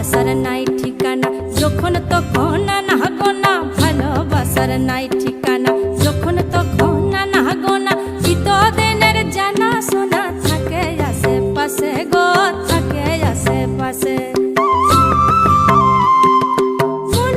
ভালোবাসার নাই ঠিকানা, যখন তখন না। গোনা ভালোবাসার নাই ঠিকানা, যখন তখন না। গোনা চিতদিনের জানা শোনা থাকে আশেপাশে গো, থাকে আশেপাশে। মন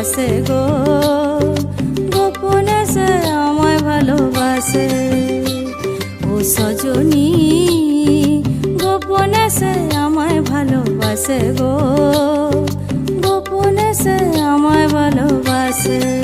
ভালোবাসে গো। গোপনে সে আমায় ভালোবাসে। ও সজনী, গোপনে সে আমায় ভালোবাসে গো। গোপনে সে আমায় ভালোবাসে।